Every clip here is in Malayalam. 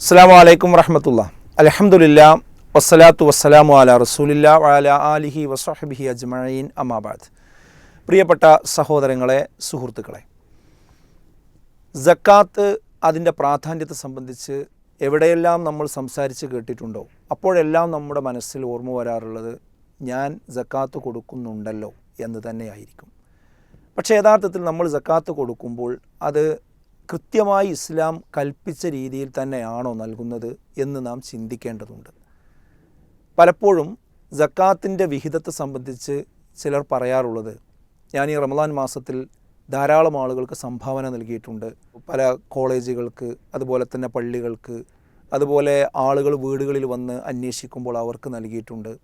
അസ്സാം വലൈക്കും വർഹമത്തുള്ള അലഹമുല്ല വസ്സലാത്തു വസ്സലാമു അല റസൂലില്ല വഅല അലിഹി വസ്ഹബിഹി അജ്മഈൻ. അമാബാദ് പ്രിയപ്പെട്ട സഹോദരങ്ങളെ സുഹൃത്തുക്കളെ ജക്കാത്ത് അതിന്റെ പ്രാധാന്യത്തെ സംബന്ധിച്ച് എവിടെയെല്ലാം നമ്മൾ സംസാരിച്ച് കേട്ടിട്ടുണ്ടോ അപ്പോഴെല്ലാം നമ്മുടെ മനസ്സിൽ ഓർമ്മ വരാറുള്ളത് ഞാൻ ജക്കാത്ത് കൊടുക്കുന്നുണ്ടല്ലോ എന്ന് തന്നെയായിരിക്കും. പക്ഷേ യഥാർത്ഥത്തിൽ നമ്മൾ ജക്കാത്ത് കൊടുക്കുമ്പോൾ അത് കൃത്യമായി ഇസ്ലാം കൽപ്പിച്ച രീതിയിൽ തന്നെയാണോ നൽകുന്നത് എന്ന് നാം ചിന്തിക്കേണ്ടതുണ്ട്. പലപ്പോഴും ജക്കാത്തിന്റെ വിഹിതത്തെ സംബന്ധിച്ച് ചിലർ പറയാറുള്ളത് ഞാൻ ഈ റമദാൻ മാസത്തിൽ ധാരാളം ആളുകൾക്ക് സംഭാവന നൽകിയിട്ടുണ്ട്. പല കോളേജുകൾക്ക് അതുപോലെ തന്നെ പള്ളികൾക്ക് അതുപോലെ ആളുകൾ വീടുകളിൽ വന്ന് അന്വേഷിക്കുമ്പോൾ അവർക്ക് നൽകിയിട്ടുണ്ട്.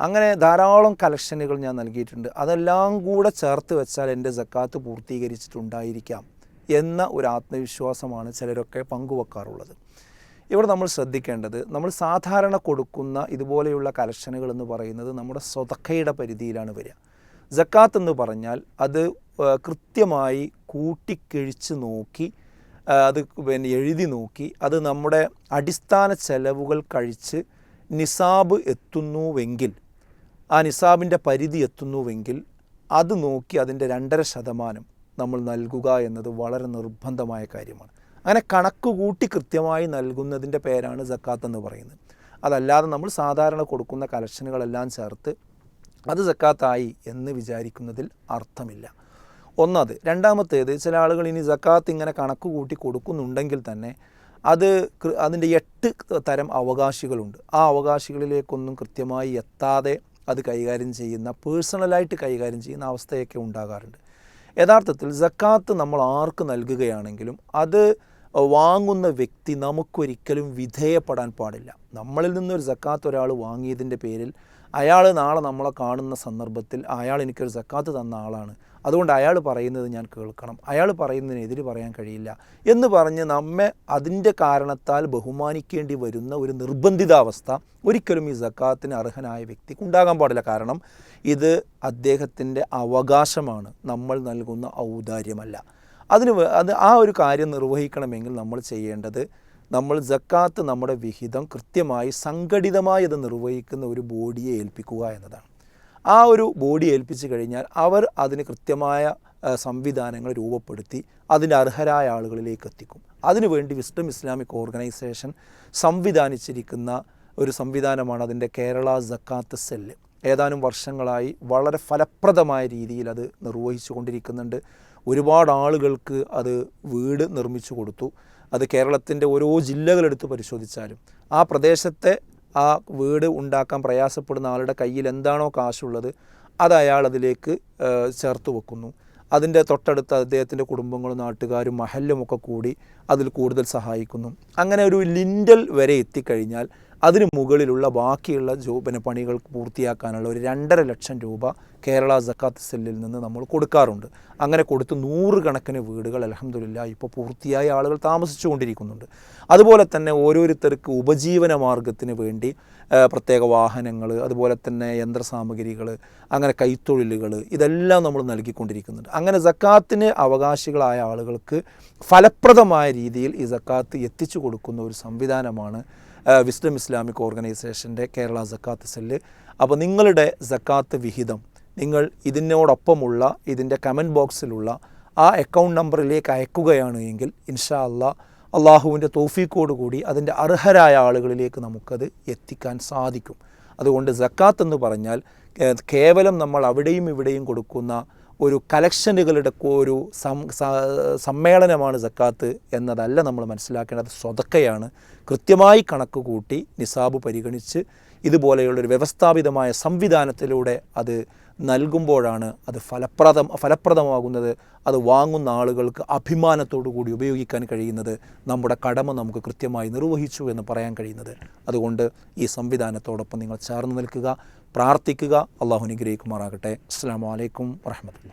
അങ്ങനെ ധാരാളം കളക്ഷനുകൾ ഞാൻ നൽകിയിട്ടുണ്ട്. അതെല്ലാം കൂടെ ചേർത്ത് വെച്ചാൽ എന്റെ ജക്കാത്ത് പൂർത്തീകരിച്ചിട്ടുണ്ടായിരിക്കാം. എന്ന ഒരു ആത്മവിശ്വാസമാണ് ചിലരൊക്കെ പങ്കുവെക്കാറുള്ളത്. ഇവിടെ നമ്മൾ ശ്രദ്ധിക്കേണ്ടത് നമ്മൾ സാധാരണ കൊടുക്കുന്ന ഇതുപോലെയുള്ള കലക്ഷനുകൾ എന്ന് പറയുന്നത് നമ്മുടെ സ്വതക്കയുടെ പരിധിയിലാണ് വരിക. ജക്കാത്ത് എന്ന് പറഞ്ഞാൽ അത് കൃത്യമായി കൂട്ടിക്കിഴിച്ച് നോക്കി അത് പിന്നെ എഴുതി നോക്കി അത് നമ്മുടെ അടിസ്ഥാന ചെലവുകൾ കഴിച്ച് നിസാബ് എത്തുന്നുവെങ്കിൽ ആ നിസാബിന്റെ പരിധി എത്തുന്നുവെങ്കിൽ അത് നോക്കി അതിന്റെ രണ്ടര ശതമാനം നമ്മൾ നൽകുക എന്നത് വളരെ നിർബന്ധമായ കാര്യമാണ്. അങ്ങനെ കണക്ക് കൂട്ടി കൃത്യമായി നൽകുന്നതിന്റെ പേരാണ് സക്കാത്ത് എന്ന് പറയുന്നത്. അതല്ലാതെ നമ്മൾ സാധാരണ കൊടുക്കുന്ന കലക്ഷനുകളെല്ലാം ചേർത്ത് അത് സക്കാത്തായി എന്ന് വിചാരിക്കുന്നതിൽ അർത്ഥമില്ല. ഒന്നത്. രണ്ടാമത്തേത് ചില ആളുകൾ ഇനി സക്കാത്ത് ഇങ്ങനെ കണക്ക് കൂട്ടി കൊടുക്കുന്നുണ്ടെങ്കിൽ തന്നെ അത് അതിന്റെ എട്ട് തരം അവകാശികളുണ്ട്. ആ അവകാശികളിലേക്കൊന്നും കൃത്യമായി എത്താതെ അത് കൈകാര്യം ചെയ്യുന്ന പേഴ്സണലായിട്ട് കൈകാര്യം ചെയ്യുന്ന അവസ്ഥയൊക്കെ ഉണ്ടാകാറുണ്ട്. യഥാർത്ഥത്തിൽ ജക്കാത്ത് നമ്മൾ ആർക്ക് നൽകുകയാണെങ്കിലും അത് വാങ്ങുന്ന വ്യക്തി നമുക്കൊരിക്കലും വിധേയപ്പെടാൻ പാടില്ല. നമ്മളിൽ നിന്നൊരു സക്കാത്ത് ഒരാൾ വാങ്ങിയതിന്റെ പേരിൽ അയാൾ നാളെ നമ്മളെ കാണുന്ന സന്ദർഭത്തിൽ അയാൾ എനിക്കൊരു സക്കാത്ത് തന്ന ആളാണ്. അതുകൊണ്ട് അയാൾ പറയുന്നത് ഞാൻ കേൾക്കണം. അയാൾ പറയുന്നതിനെതിര് പറയാൻ കഴിയില്ല. എന്ന് പറഞ്ഞ് നമ്മെ അതിന്റെ കാരണത്താൽ ബഹുമാനിക്കേണ്ടി വരുന്ന ഒരു നിർബന്ധിതാവസ്ഥ ഒരിക്കലും ഈ സക്കാത്തിന് അർഹനായ വ്യക്തിക്ക് ഉണ്ടാകാൻ പാടില്ല. കാരണം ഇത് അദ്ദേഹത്തിന്റെ അവകാശമാണ്. നമ്മൾ നൽകുന്ന ഔദാര്യമല്ല. അതിന് അത് ആ ഒരു കാര്യം നിർവഹിക്കണമെങ്കിൽ നമ്മൾ ചെയ്യേണ്ടത് നമ്മൾ ജക്കാത്ത് നമ്മുടെ വിഹിതം കൃത്യമായി സംഘടിതമായി അത് നിർവഹിക്കുന്ന ഒരു ബോഡിയെ ഏൽപ്പിക്കുക എന്നതാണ്. ആ ഒരു ബോഡി ഏൽപ്പിച്ചു കഴിഞ്ഞാൽ അവർ അതിന് കൃത്യമായ സംവിധാനങ്ങൾ രൂപപ്പെടുത്തി അതിന്റെ അർഹരായ ആളുകളിലേക്ക് എത്തിക്കും. അതിനുവേണ്ടി വിസ്ഡം ഇസ്ലാമിക് ഓർഗനൈസേഷൻ സംവിധാനിച്ചിരിക്കുന്ന ഒരു സംവിധാനമാണ് അതിന്റെ കേരള ജക്കാത്ത് സെല്ല്. ഏതാനും വർഷങ്ങളായി വളരെ ഫലപ്രദമായ രീതിയിൽ അത് നിർവഹിച്ചു കൊണ്ടിരിക്കുന്നുണ്ട്. ഒരുപാട് ആളുകൾക്ക് അത് വീട് നിർമ്മിച്ചു കൊടുത്തു. അത് കേരളത്തിന്റെ ഓരോ ജില്ലകളെടുത്ത് പരിശോധിച്ചാലും ആ പ്രദേശത്തെ ആ വീട് ഉണ്ടാക്കാൻ പ്രയാസപ്പെടുന്ന ആളുടെ കയ്യിൽ എന്താണോ കാശുള്ളത് അത് അയാൾ അതിലേക്ക് ചേർത്ത് വെക്കുന്നു. അതിന്റെ തൊട്ടടുത്ത് അദ്ദേഹത്തിന്റെ കുടുംബങ്ങളും നാട്ടുകാരും മഹല്ലുമൊക്കെ കൂടി അതിൽ കൂടുതൽ സഹായിക്കുന്നു. അങ്ങനെ ഒരു ലിൻഡൽ വരെ എത്തിക്കഴിഞ്ഞാൽ അതിന് മുകളിലുള്ള ബാക്കിയുള്ള ജോ പിന്നെ പണികൾ പൂർത്തിയാക്കാനുള്ള ഒരു രണ്ടര ലക്ഷം രൂപ കേരള ജക്കാത്ത് സെല്ലിൽ നിന്ന് നമ്മൾ കൊടുക്കാറുണ്ട്. അങ്ങനെ കൊടുത്ത് നൂറുകണക്കിന് വീടുകൾ അലഹമില്ല ഇപ്പോൾ പൂർത്തിയായ ആളുകൾ താമസിച്ചു കൊണ്ടിരിക്കുന്നുണ്ട് അതുപോലെ തന്നെ ഓരോരുത്തർക്ക് ഉപജീവന മാർഗത്തിന് വേണ്ടി പ്രത്യേക വാഹനങ്ങൾ അതുപോലെ തന്നെ യന്ത്രസാമഗ്രികൾ അങ്ങനെ കൈത്തൊഴിലുകൾ ഇതെല്ലാം നമ്മൾ നൽകിക്കൊണ്ടിരിക്കുന്നുണ്ട്. അങ്ങനെ ജക്കാത്തിന് അവകാശികളായ ആളുകൾക്ക് ഫലപ്രദമായ രീതിയിൽ ഈ ജക്കാത്ത് എത്തിച്ചു കൊടുക്കുന്ന ഒരു സംവിധാനമാണ് വിസ്ഡം ഇസ്ലാമിക് ഓർഗനൈസേഷന്റെ കേരള സക്കാത്ത് സെല്ല് അപ്പോൾ നിങ്ങളുടെ സക്കാത്ത് വിഹിതം നിങ്ങൾ ഇതിനോടൊപ്പമുള്ള ഇതിന്റെ കമന്റ് ബോക്സിലുള്ള ആ അക്കൗണ്ട് നമ്പറിലേക്ക് അയക്കുകയാണ് എങ്കിൽ ഇൻഷാ അല്ലാ അള്ളാഹുവിന്റെ കൂടി അതിന്റെ അർഹരായ ആളുകളിലേക്ക് നമുക്കത് എത്തിക്കാൻ സാധിക്കും. അതുകൊണ്ട് സക്കാത്ത് എന്ന് പറഞ്ഞാൽ കേവലം നമ്മൾ അവിടെയും ഇവിടെയും കൊടുക്കുന്ന ഒരു കലക്ഷനുകളുടെ ഒരു സമ്മേളനമാണ് സക്കാത്ത് എന്നതല്ല നമ്മൾ മനസ്സിലാക്കേണ്ടത്. സ്വതക്കയാണ്. കൃത്യമായി കണക്ക് കൂട്ടി നിസാബ് പരിഗണിച്ച് ഇതുപോലെയുള്ളൊരു വ്യവസ്ഥാപിതമായ സംവിധാനത്തിലൂടെ അത് നൽകുമ്പോഴാണ് അത് ഫലപ്രദം ഫലപ്രദമാകുന്നത്. അത് വാങ്ങുന്ന ആളുകൾക്ക് അഭിമാനത്തോടു കൂടി ഉപയോഗിക്കാൻ കഴിയുന്നത്. നമ്മുടെ കടമ നമുക്ക് കൃത്യമായി നിർവഹിച്ചു എന്ന് പറയാൻ കഴിയുന്നത്. അതുകൊണ്ട് ഈ സംവിധാനത്തോടൊപ്പം നിങ്ങൾ ചേർന്ന് നിൽക്കുക പ്രാർത്ഥിക്കുക. അള്ളാഹു അനുഗ്രഹിക്കുമാറാകട്ടെ. അസ്സാം വലൈക്കും വറഹമത്തുള്ള